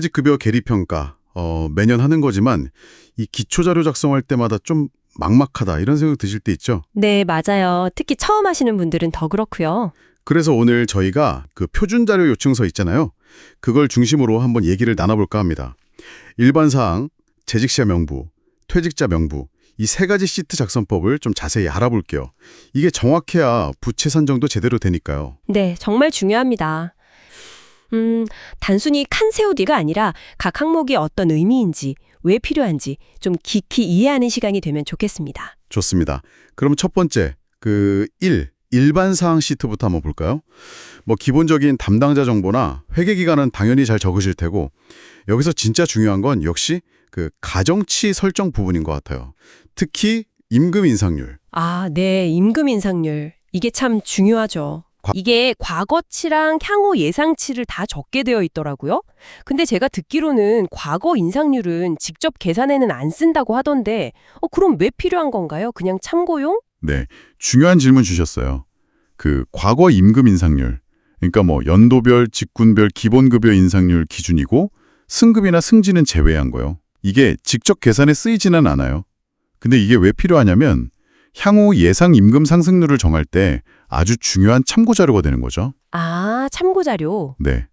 퇴직급여 계리평가 어, 매년 하는 거지만 이 기초자료 작성할 때마다 좀 막막하다 이런 생각 드실 때 있죠. 네, 맞아요. 특히 처음 하시는 분들은 더 그렇고요. 그래서 오늘 저희가 그 표준자료 요청서 있잖아요. 그걸 중심으로 한번 얘기를 나눠볼까 합니다. 일반 사항, 재직자 명부, 퇴직자 명부 이 세 가지 시트 작성법을 좀 자세히 알아볼게요. 이게 정확해야 부채 산정도 제대로 되니까요. 네, 정말 중요합니다. 음, 단순히 칸 세우디가 아니라 각 항목이 어떤 의미인지, 왜 필요한지 좀 깊이 이해하는 시간이 되면 좋겠습니다. 좋습니다. 그럼 첫 번째, 그 1, 일반 사항 시트부터 한번 볼까요? 뭐 기본적인 담당자 정보나 회계 기간은 당연히 잘 적으실 테고 여기서 진짜 중요한 건 역시 그 가정치 설정 부분인 것 같아요. 특히 임금 인상률. 아, 네, 임금 인상률. 이게 참 중요하죠. 과- 이게 과거치랑 향후 예상치를 다 적게 되어 있더라고요. 근데 제가 듣기로는 과거 인상률은 직접 계산에는 안 쓴다고 하던데, 어, 그럼 왜 필요한 건가요? 그냥 참고용? 네, 중요한 질문 주셨어요. 그 과거 임금 인상률. 그러니까 뭐 연도별, 직군별 기본급여 인상률 기준이고 승급이나 승진은 제외한 거요. 이게 직접 계산에 쓰이지는 않아요. 근데 이게 왜 필요하냐면 향후 예상 임금 상승률을 정할 때 아주 중요한 참고 자료가 되는 거죠. 아, 참고 자료. 네.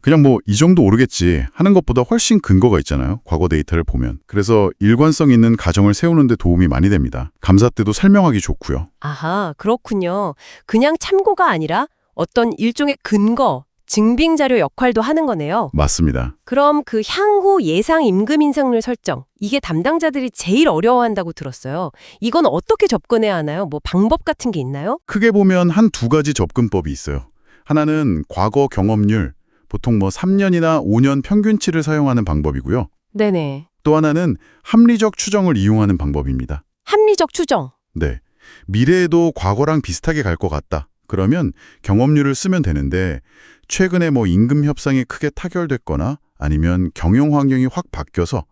그냥 뭐 이 정도 오르겠지 하는 것보다 훨씬 근거가 있잖아요. 과거 데이터를 보면. 그래서 일관성 있는 가정을 세우는 데 도움이 많이 됩니다. 감사 때도 설명하기 좋고요. 아하, 그렇군요. 그냥 참고가 아니라 어떤 일종의 근거, 증빙 자료 역할도 하는 거네요. 맞습니다. 그럼 그 향후 예상 임금 인상률 설정, 이게 담당자들이 제일 어려워한다고 들었어요. 이건 어떻게 접근해야 하나요? 뭐 방법 같은 게 있나요? 크게 보면 한 두 가지 접근법이 있어요. 하나는 과거 경험률, 보통 뭐 3년이나 5년 평균치를 사용하는 방법이고요. 네네. 또 하나는 합리적 추정을 이용하는 방법입니다. 합리적 추정. 네. 미래에도 과거랑 비슷하게 갈 것 같다. 그러면 경험률을 쓰면 되는데 최근에 뭐 임금 협상이 크게 타결됐거나 아니면 경영 환경이 확 바뀌어서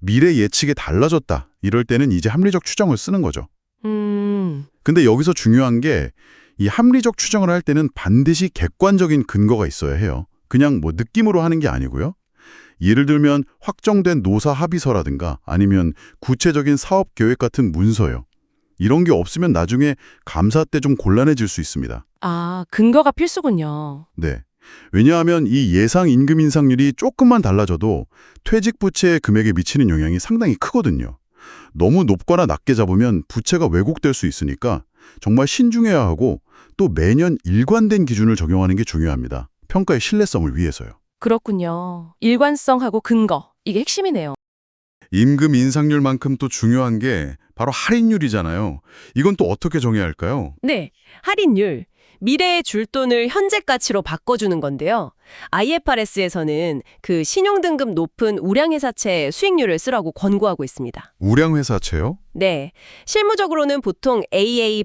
미래 예측이 달라졌다. 이럴 때는 이제 합리적 추정을 쓰는 거죠. 음, 근데 여기서 중요한 게 이 합리적 추정을 할 때는 반드시 객관적인 근거가 있어야 해요. 그냥 뭐 느낌으로 하는 게 아니고요. 예를 들면 확정된 노사 합의서라든가 아니면 구체적인 사업 계획 같은 문서요. 이런 게 없으면 나중에 감사 때 좀 곤란해질 수 있습니다. 아, 근거가 필수군요. 네. 왜냐하면 이 예상 임금 인상률이 조금만 달라져도 퇴직 부채의 금액에 미치는 영향이 상당히 크거든요. 너무 높거나 낮게 잡으면 부채가 왜곡될 수 있으니까 정말 신중해야 하고 또 매년 일관된 기준을 적용하는 게 중요합니다. 평가의 신뢰성을 위해서요. 그렇군요. 일관성하고 근거. 이게 핵심이네요. 임금 인상률만큼 또 중요한 게 바로 할인율이잖아요. 이건 또 어떻게 정해야 할까요? 네, 할인율. 미래에 줄 돈을 현재 가치로 바꿔주는 건데요. IFRS에서는 그 신용등급 높은 우량회사채 수익률을 쓰라고 권고하고 있습니다. 우량회사채요? 네, 실무적으로는 보통 AA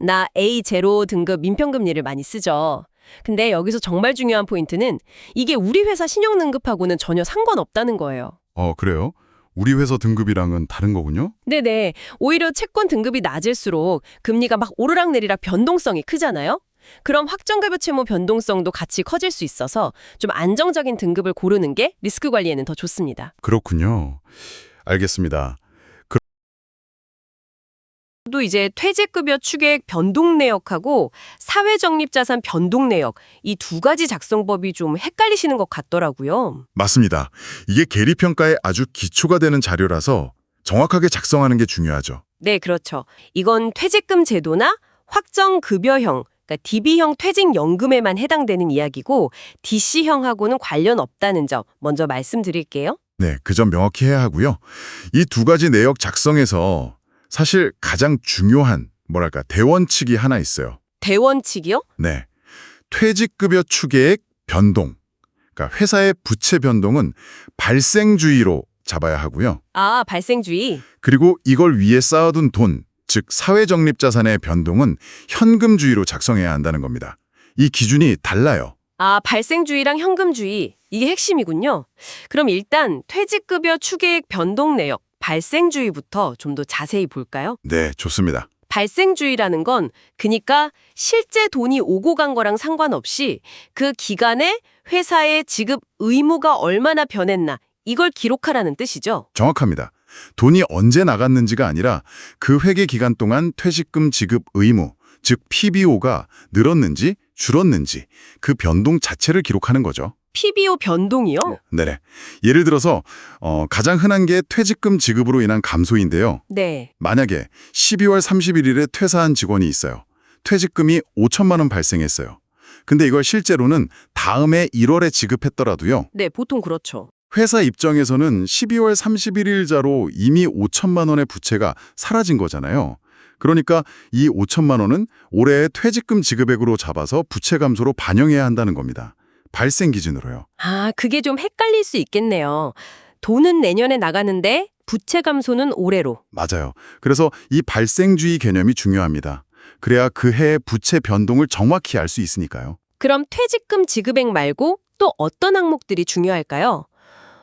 나 A0 등급 민평금리를 많이 쓰죠. 근데 여기서 정말 중요한 포인트는 이게 우리 회사 신용등급하고는 전혀 상관없다는 거예요. 어, 그래요? 우리 회사 등급이랑은 다른 거군요? 네네. 오히려 채권 등급이 낮을수록 금리가 막 오르락내리락 변동성이 크잖아요? 그럼 확정급여 채무 변동성도 같이 커질 수 있어서 좀 안정적인 등급을 고르는 게 리스크 관리에는 더 좋습니다. 그렇군요. 알겠습니다. 또 이제 퇴직급여 추계액 변동 내역하고 사회적립자산 변동 내역 이 두 가지 작성법이 좀 헷갈리시는 것 같더라고요. 맞습니다. 이게 계리평가에 아주 기초가 되는 자료라서 정확하게 작성하는 게 중요하죠. 네, 그렇죠. 이건 퇴직금 제도나 확정급여형 그러니까 DB형 퇴직연금에만 해당되는 이야기고 DC형하고는 관련 없다는 점 먼저 말씀드릴게요. 네, 그 점 명확히 해야 하고요. 이 두 가지 내역 작성에서 사실 가장 중요한 뭐랄까 대원칙이 하나 있어요. 대원칙이요? 네. 퇴직급여 추계액 변동. 그러니까 회사의 부채 변동은 발생주의로 잡아야 하고요. 아, 발생주의. 그리고 이걸 위에 쌓아둔 돈, 즉 사회적립자산의 변동은 현금주의로 작성해야 한다는 겁니다. 이 기준이 달라요. 아, 발생주의랑 현금주의. 이게 핵심이군요. 그럼 일단 퇴직급여 추계액 변동 내역, 발생주의부터 좀 더 자세히 볼까요? 네, 좋습니다. 발생주의라는 건 그니까 실제 돈이 오고 간 거랑 상관없이 그 기간에 회사의 지급 의무가 얼마나 변했나 이걸 기록하라는 뜻이죠. 정확합니다. 돈이 언제 나갔는지가 아니라 그 회계 기간 동안 퇴직금 지급 의무, 즉 PBO가 늘었는지 줄었는지 그 변동 자체를 기록하는 거죠. PBO 변동이요? 네네. 예를 들어서 어, 가장 흔한 게 퇴직금 지급으로 인한 감소인데요. 네. 만약에 12월 31일에 퇴사한 직원이 있어요. 퇴직금이 5천만 원 발생했어요. 근데 이걸 실제로는 다음해 1월에 지급했더라도요. 네, 보통 그렇죠. 회사 입장에서는 12월 31일자로 이미 5천만 원의 부채가 사라진 거잖아요. 그러니까 이 5천만 원은 올해의 퇴직금 지급액으로 잡아서 부채 감소로 반영해야 한다는 겁니다. 발생 기준으로요. 아, 그게 좀 헷갈릴 수 있겠네요. 돈은 내년에 나가는데 부채 감소는 올해로. 맞아요. 그래서 이 발생주의 개념이 중요합니다. 그래야 그 해의 부채 변동을 정확히 알 수 있으니까요. 그럼 퇴직금 지급액 말고 또 어떤 항목들이 중요할까요?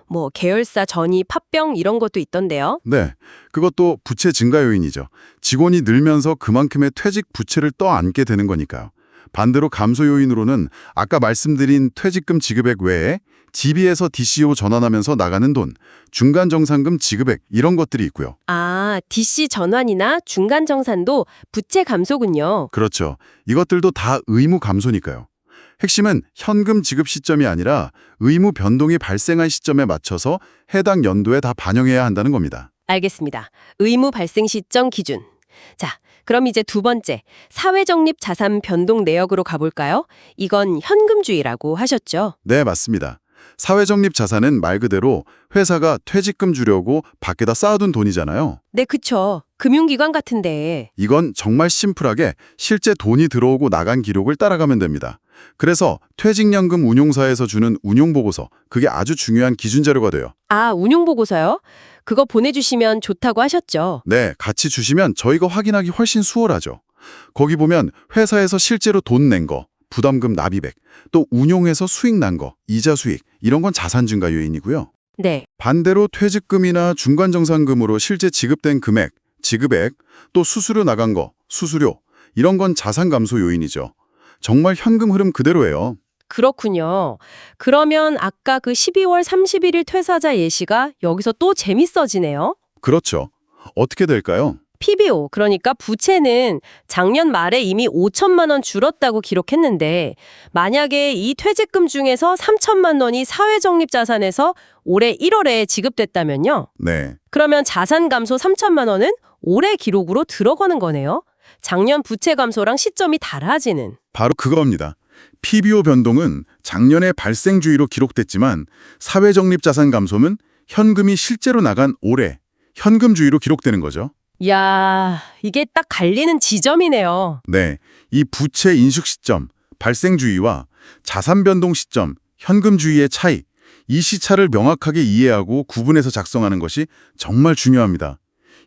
뭐 계열사 전입, 합병 이런 것도 있던데요. 네, 그것도 부채 증가 요인이죠. 직원이 늘면서 그만큼의 퇴직 부채를 떠안게 되는 거니까요. 반대로 감소 요인으로는 아까 말씀드린 퇴직금 지급액 외에 GB에서 DCO 전환하면서 나가는 돈, 중간 정산금 지급액 이런 것들이 있고요. 아, DC 전환이나 중간 정산도 부채 감소군요. 그렇죠. 이것들도 다 의무 감소니까요. 핵심은 현금 지급 시점이 아니라 의무 변동이 발생한 시점에 맞춰서 해당 연도에 다 반영해야 한다는 겁니다. 알겠습니다. 의무 발생 시점 기준. 자, 그럼 이제 두 번째, 사회적립 자산 변동 내역으로 가볼까요? 이건 현금주의라고 하셨죠? 네, 맞습니다. 사회적립 자산은 말 그대로 회사가 퇴직금 주려고 밖에다 쌓아둔 돈이잖아요. 네, 그쵸. 금융기관 같은데. 이건 정말 심플하게 실제 돈이 들어오고 나간 기록을 따라가면 됩니다. 그래서 퇴직연금 운용사에서 주는 운용보고서, 그게 아주 중요한 기준 자료가 돼요. 아, 운용보고서요? 그거 보내주시면 좋다고 하셨죠? 네, 같이 주시면 저희가 확인하기 훨씬 수월하죠. 거기 보면 회사에서 실제로 돈 낸 거, 부담금 납입액, 또 운용해서 수익 난 거, 이자 수익, 이런 건 자산 증가 요인이고요. 네. 반대로 퇴직금이나 중간정산금으로 실제 지급된 금액, 지급액, 또 수수료 나간 거, 수수료, 이런 건 자산 감소 요인이죠. 정말 현금 흐름 그대로예요. 그렇군요. 그러면 아까 그 12월 31일 퇴사자 예시가 여기서 또 재밌어지네요. 그렇죠. 어떻게 될까요? PBO, 그러니까 부채는 작년 말에 이미 5천만 원 줄었다고 기록했는데 만약에 이 퇴직금 중에서 3천만 원이 사회적립 자산에서 올해 1월에 지급됐다면요. 네. 그러면 자산 감소 3천만 원은 올해 기록으로 들어가는 거네요. 작년 부채 감소랑 시점이 달라지는. 바로 그겁니다. PBO 변동은 작년에 발생주의로 기록됐지만 사회적립 자산 감소는 현금이 실제로 나간 올해 현금주의로 기록되는 거죠. 야, 이게 딱 갈리는 지점이네요. 네, 이 부채 인식 시점, 발생주의와 자산 변동 시점, 현금주의의 차이, 이 시차를 명확하게 이해하고 구분해서 작성하는 것이 정말 중요합니다.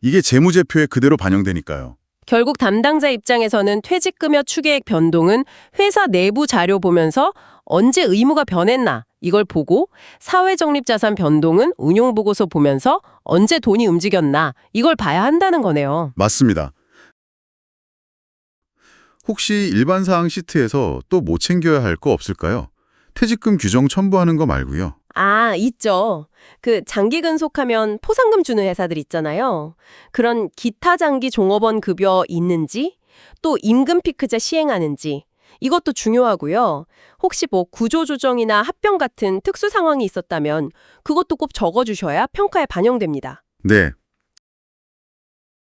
이게 재무제표에 그대로 반영되니까요. 결국 담당자 입장에서는 퇴직금여 추계액 변동은 회사 내부 자료 보면서 언제 의무가 변했나 이걸 보고 사회적립자산 변동은 운용보고서 보면서 언제 돈이 움직였나 이걸 봐야 한다는 거네요. 맞습니다. 혹시 일반 사항 시트에서 또뭐 챙겨야 할 거 없을까요? 퇴직금 규정 첨부하는 거 말고요. 아, 있죠. 그 장기 근속하면 포상금 주는 회사들 있잖아요. 그런 기타 장기 종업원 급여 있는지, 또 임금 피크제 시행하는지, 이것도 중요하고요. 혹시 뭐 구조조정이나 합병 같은 특수 상황이 있었다면 그것도 꼭 적어주셔야 평가에 반영됩니다. 네.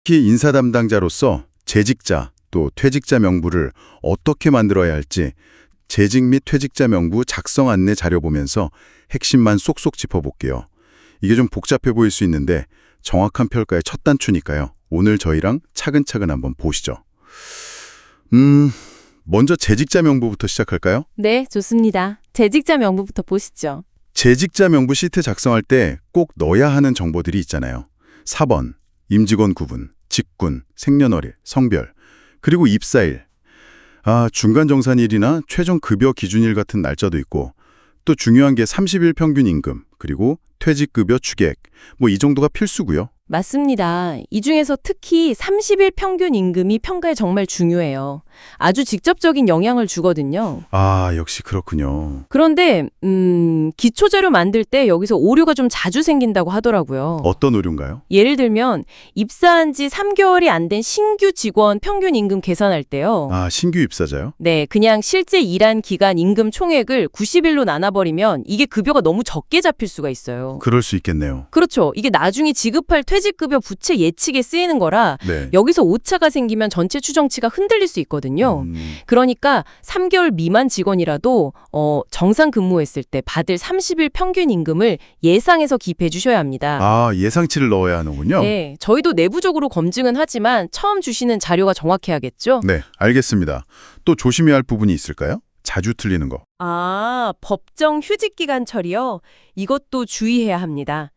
특히 인사 담당자로서 재직자 또 퇴직자 명부를 어떻게 만들어야 할지 재직 및 퇴직자 명부 작성 안내 자료 보면서 핵심만 쏙쏙 짚어볼게요. 이게 좀 복잡해 보일 수 있는데 정확한 평가의 첫 단추니까요. 오늘 저희랑 차근차근 한번 보시죠. 음, 먼저 재직자 명부부터 시작할까요? 네, 좋습니다. 재직자 명부부터 보시죠. 재직자 명부 시트 작성할 때 꼭 넣어야 하는 정보들이 있잖아요. 4번, 임직원 구분, 직군, 생년월일, 성별, 그리고 입사일. 아, 중간 정산일이나 최종 급여 기준일 같은 날짜도 있고 또 중요한 게 30일 평균 임금, 그리고 퇴직급여 추계액. 뭐 이 정도가 필수고요. 맞습니다. 이 중에서 특히 30일 평균 임금이 평가에 정말 중요해요. 아주 직접적인 영향을 주거든요. 아, 역시 그렇군요. 그런데 음, 기초 자료 만들 때 여기서 오류가 좀 자주 생긴다고 하더라고요. 어떤 오류인가요? 예를 들면 입사한 지 3개월이 안 된 신규 직원 평균 임금 계산할 때요. 아, 신규 입사자요? 네, 그냥 실제 일한 기간 임금 총액을 90일로 나눠버리면 이게 급여가 너무 적게 잡힐 수가 있어요. 그럴 수 있겠네요. 그렇죠. 이게 나중에 지급할 퇴직급여 부채 예측에 쓰이는 거라 네. 여기서 오차가 생기면 전체 추정치가 흔들릴 수 있거든요. 음, 그러니까 3개월 미만 직원이라도 어, 정상 근무했을 때 받을 30일 평균 임금을 예상해서 기입해 주셔야 합니다. 아, 예상치를 넣어야 하는군요. 네, 저희도 내부적으로 검증은 하지만 처음 주시는 자료가 정확해야겠죠? 네, 알겠습니다. 또 조심해야 할 부분이 있을까요? 자주 틀리는 거. 아, 법정 휴직 기간 처리요. 이것도 주의해야 합니다.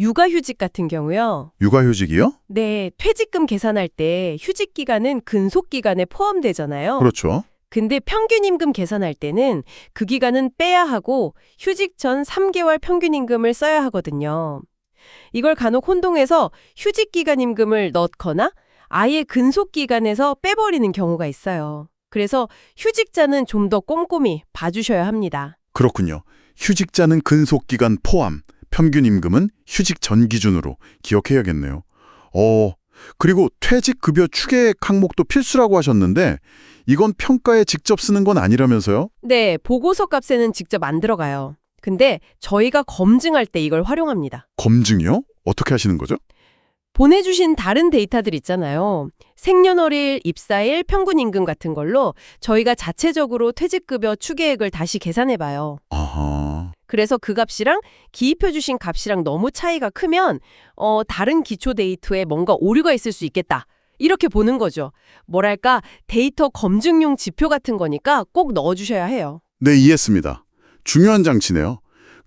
육아휴직 같은 경우요. 육아휴직이요? 네, 퇴직금 계산할 때 휴직 기간은 근속 기간에 포함되잖아요. 그렇죠. 근데 평균 임금 계산할 때는 그 기간은 빼야 하고 휴직 전 3개월 평균 임금을 써야 하거든요. 이걸 간혹 혼동해서 휴직 기간 임금을 넣거나 아예 근속 기간에서 빼버리는 경우가 있어요. 그래서 휴직자는 좀 더 꼼꼼히 봐주셔야 합니다. 그렇군요. 휴직자는 근속 기간 포함, 평균 임금은 휴직 전 기준으로 기억해야겠네요. 어, 그리고 퇴직급여 추계 항목도 필수라고 하셨는데 이건 평가에 직접 쓰는 건 아니라면서요? 네, 보고서 값에는 직접 안 들어가요. 근데 저희가 검증할 때 이걸 활용합니다. 검증이요? 어떻게 하시는 거죠? 보내주신 다른 데이터들 있잖아요. 생년월일, 입사일, 평균 임금 같은 걸로 저희가 자체적으로 퇴직급여 추계액을 다시 계산해봐요. 아하. 그래서 그 값이랑 기입해 주신 값이랑 너무 차이가 크면 어, 다른 기초 데이터에 뭔가 오류가 있을 수 있겠다. 이렇게 보는 거죠. 뭐랄까 데이터 검증용 지표 같은 거니까 꼭 넣어주셔야 해요. 네, 이해했습니다. 중요한 장치네요.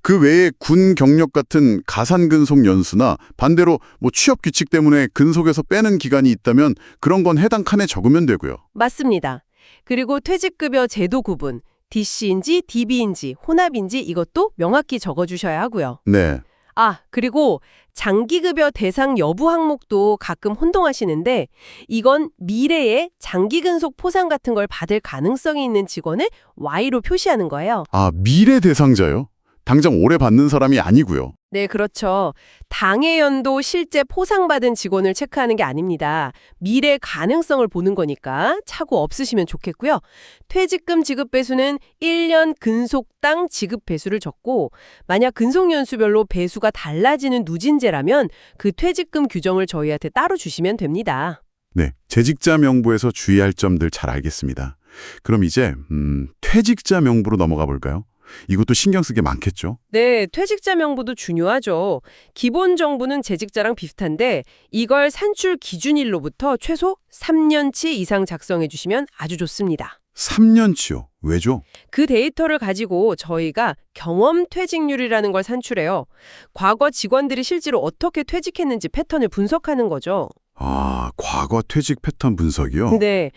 그 외에 군 경력 같은 가산 근속 연수나 반대로 뭐 취업 규칙 때문에 근속에서 빼는 기간이 있다면 그런 건 해당 칸에 적으면 되고요. 맞습니다. 그리고 퇴직급여 제도 구분, DC인지 DB인지 혼합인지 이것도 명확히 적어주셔야 하고요. 네. 아, 그리고 장기급여 대상 여부 항목도 가끔 혼동하시는데 이건 미래에 장기근속 포상 같은 걸 받을 가능성이 있는 직원을 Y로 표시하는 거예요. 아, 미래 대상자요? 당장 올해 받는 사람이 아니고요. 네, 그렇죠. 당해 연도 실제 포상받은 직원을 체크하는 게 아닙니다. 미래 가능성을 보는 거니까 차고 없으시면 좋겠고요. 퇴직금 지급 배수는 1년 근속당 지급 배수를 적고 만약 근속 연수별로 배수가 달라지는 누진제라면 그 퇴직금 규정을 저희한테 따로 주시면 됩니다. 네, 재직자 명부에서 주의할 점들 잘 알겠습니다. 그럼 이제 음, 퇴직자 명부로 넘어가 볼까요? 이것도 신경 쓰게 많겠죠? 네, 퇴직자 명부도 중요하죠. 기본 정부는 재직자랑 비슷한데 이걸 산출 기준일로부터 최소 3년치 이상 작성해 주시면 아주 좋습니다. 3년치요. 왜죠? 그 데이터를 가지고 저희가 경험 퇴직률이라는 걸 산출해요. 과거 직원들이 실제로 어떻게 퇴직했는지 패턴을 분석하는 거죠. 아, 과거 퇴직 패턴 분석이요? 네.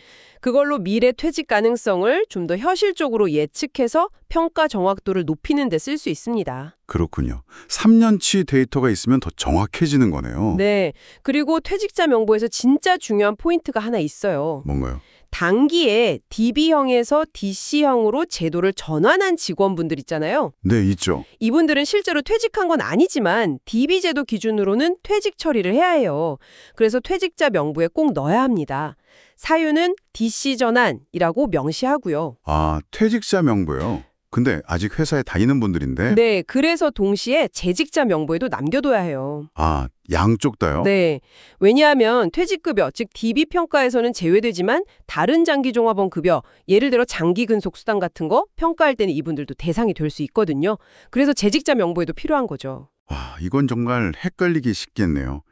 그걸로 미래 퇴직 가능성을 좀 더 현실적으로 예측해서 평가 정확도를 높이는 데 쓸 수 있습니다. 그렇군요. 3년치 데이터가 있으면 더 정확해지는 거네요. 네. 그리고 퇴직자 명부에서 진짜 중요한 포인트가 하나 있어요. 뭔가요? 단기에 DB형에서 DC형으로 제도를 전환한 직원분들 있잖아요. 네, 있죠. 이분들은 실제로 퇴직한 건 아니지만 DB 제도 기준으로는 퇴직 처리를 해야 해요. 그래서 퇴직자 명부에 꼭 넣어야 합니다. 사유는 DC 전환이라고 명시하고요. 아, 퇴직자 명부요. 근데 아직 회사에 다니는 분들인데 네, 그래서 동시에 재직자 명부에도 남겨둬야 해요. 아, 양쪽 다요? 네. 왜냐하면 퇴직급여, 즉 DB 평가에서는 제외되지만 다른 장기 종합원 급여, 예를 들어 장기 근속 수당 같은 거 평가할 때는 이분들도 대상이 될 수 있거든요. 그래서 재직자 명부에도 필요한 거죠. 와, 이건 정말 헷갈리기 쉽겠네요.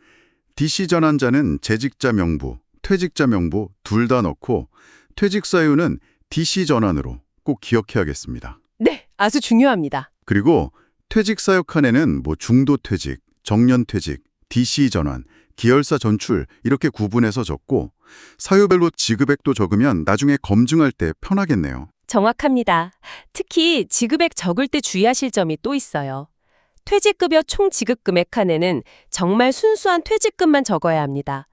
DC 전환자는 재직자 명부, 퇴직자 명부 둘 다 넣고 퇴직 사유는 DC 전환으로 꼭 기억해야겠습니다. 네, 아주 중요합니다. 그리고 퇴직 사유 칸에는 뭐 중도 퇴직, 정년 퇴직, DC 전환, 기열사 전출 이렇게 구분해서 적고 사유별로 지급액도 적으면 나중에 검증할 때 편하겠네요. 정확합니다. 특히 지급액 적을 때 주의하실 점이 또 있어요. 퇴직급여 총 지급 금액 칸에는 정말 순수한 퇴직금만 적어야 합니다.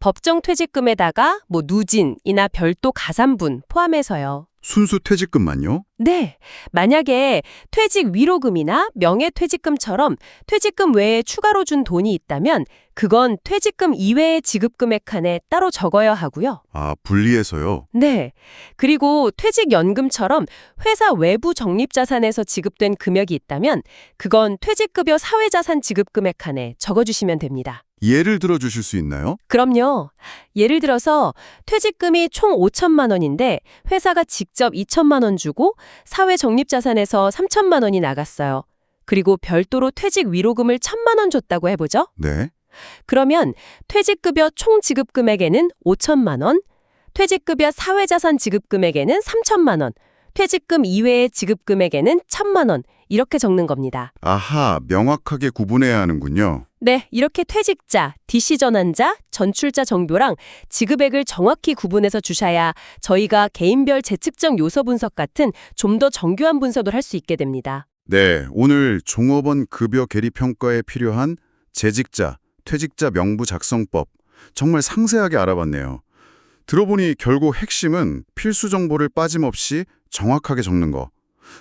법정 퇴직금에다가 뭐 누진이나 별도 가산분 포함해서요. 순수 퇴직금만요? 네. 만약에 퇴직 위로금이나 명예퇴직금처럼 퇴직금 외에 추가로 준 돈이 있다면 그건 퇴직금 이외의 지급금액 칸에 따로 적어야 하고요. 아, 분리해서요? 네. 그리고 퇴직연금처럼 회사 외부 적립자산에서 지급된 금액이 있다면 그건 퇴직급여 사회자산 지급금액 칸에 적어주시면 됩니다. 예를 들어 주실 수 있나요? 그럼요. 예를 들어서 퇴직금이 총 5천만 원인데 회사가 직접 2천만 원 주고 사회 적립자산에서 3천만 원이 나갔어요. 그리고 별도로 퇴직 위로금을 1천만 원 줬다고 해보죠. 네. 그러면 퇴직급여 총 지급 금액에는 5천만 원, 퇴직급여 사회자산 지급 금액에는 3천만 원, 퇴직금 이외의 지급 금액에는 1천만 원 이렇게 적는 겁니다. 아하, 명확하게 구분해야 하는군요. 네, 이렇게 퇴직자, DC 전환자, 전출자 정보랑 지급액을 정확히 구분해서 주셔야 저희가 개인별 재측정 요소 분석 같은 좀 더 정교한 분석을 할 수 있게 됩니다. 네, 오늘 종업원 급여 계리 평가에 필요한 재직자, 퇴직자 명부 작성법 정말 상세하게 알아봤네요. 들어보니 결국 핵심은 필수 정보를 빠짐없이 정확하게 적는 거.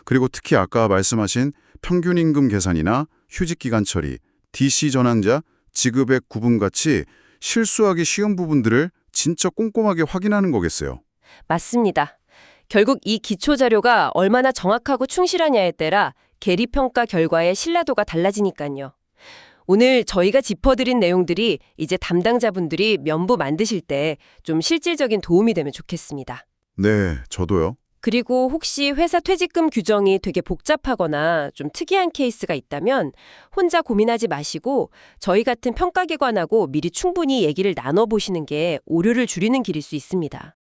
그리고 특히 아까 말씀하신 평균 임금 계산이나 휴직 기간 처리, DC 전환자, 지급액 구분 같이 실수하기 쉬운 부분들을 진짜 꼼꼼하게 확인하는 거겠어요. 맞습니다. 결국 이 기초 자료가 얼마나 정확하고 충실하냐에 따라 계리 평가 결과의 신뢰도가 달라지니까요. 오늘 저희가 짚어드린 내용들이 이제 담당자분들이 면부 만드실 때 좀 실질적인 도움이 되면 좋겠습니다. 네, 저도요. 그리고 혹시 회사 퇴직금 규정이 되게 복잡하거나 좀 특이한 케이스가 있다면 혼자 고민하지 마시고 저희 같은 평가기관하고 미리 충분히 얘기를 나눠보시는 게 오류를 줄이는 길일 수 있습니다.